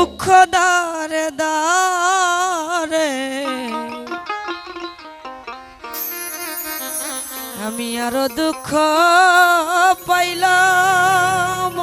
দুঃখ দারে দারে আমি আরও দুঃখ পাইলাম।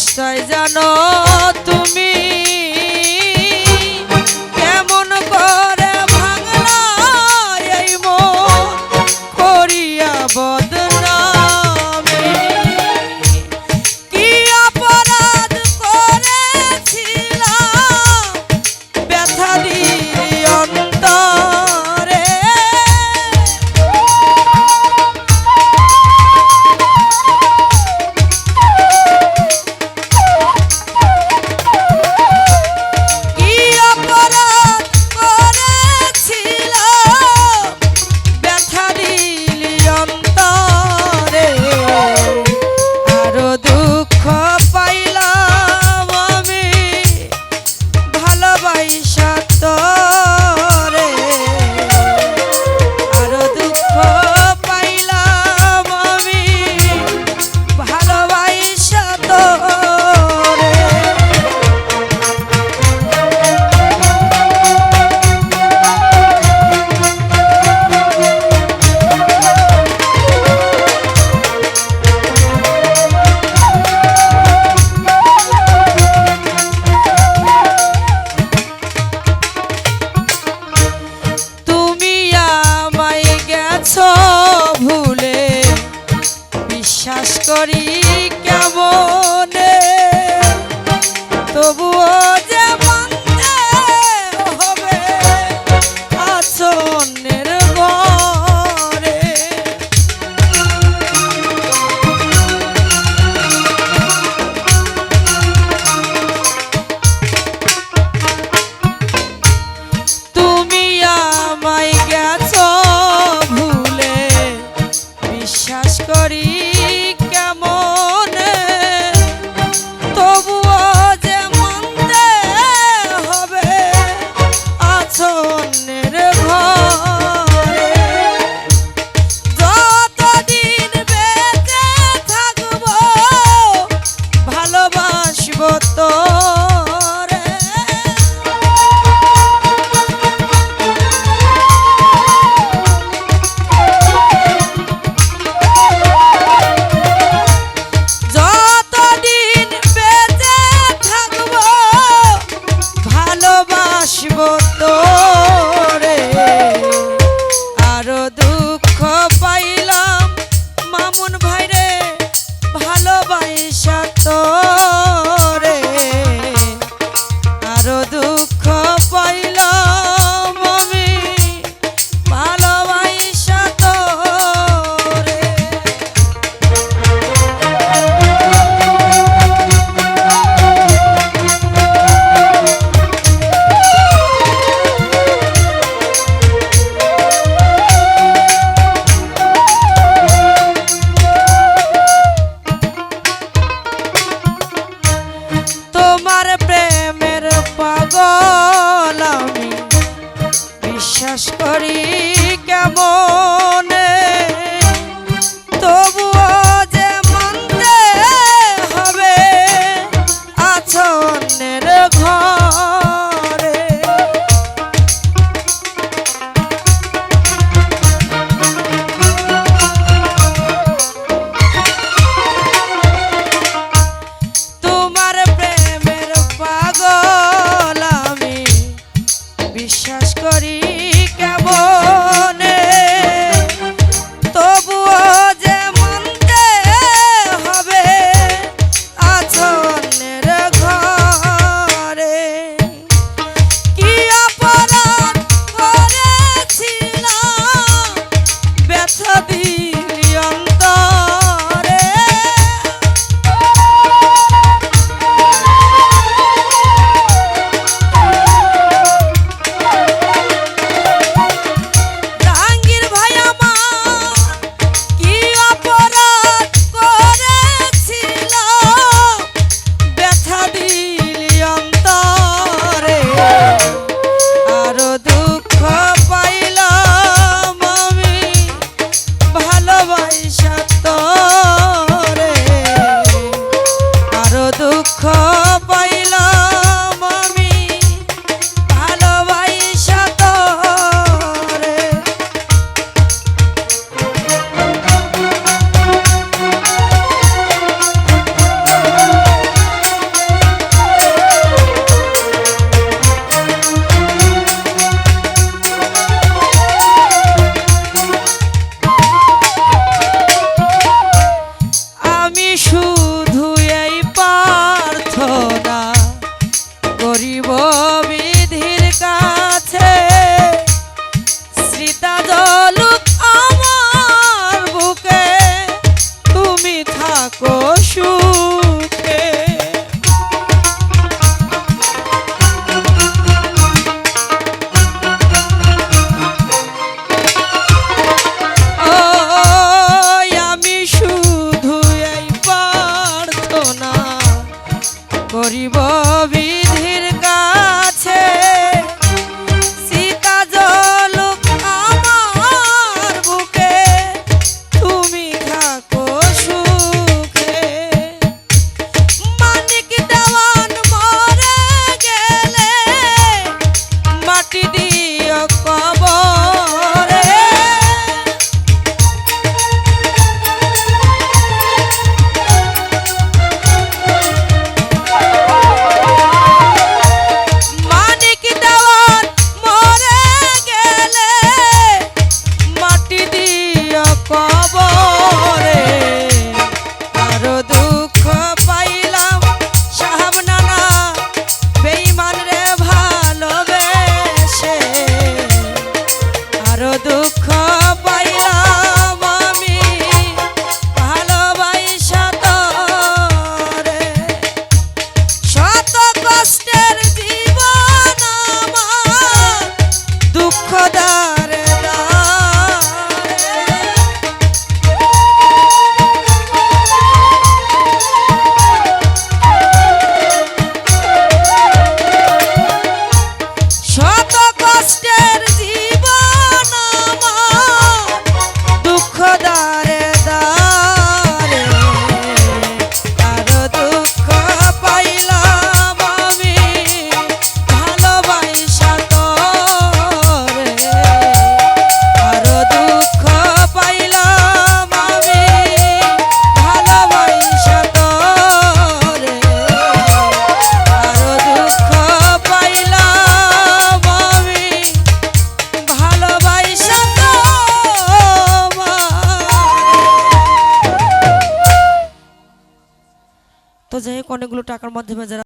নিশ্চয় জানো তুমি কেমন করে ভাঙলা এই মো করিয়া বদনামে। কি অপরাধ করেছিলাম? ব্যথা দিয়ে Hari করি কেমন?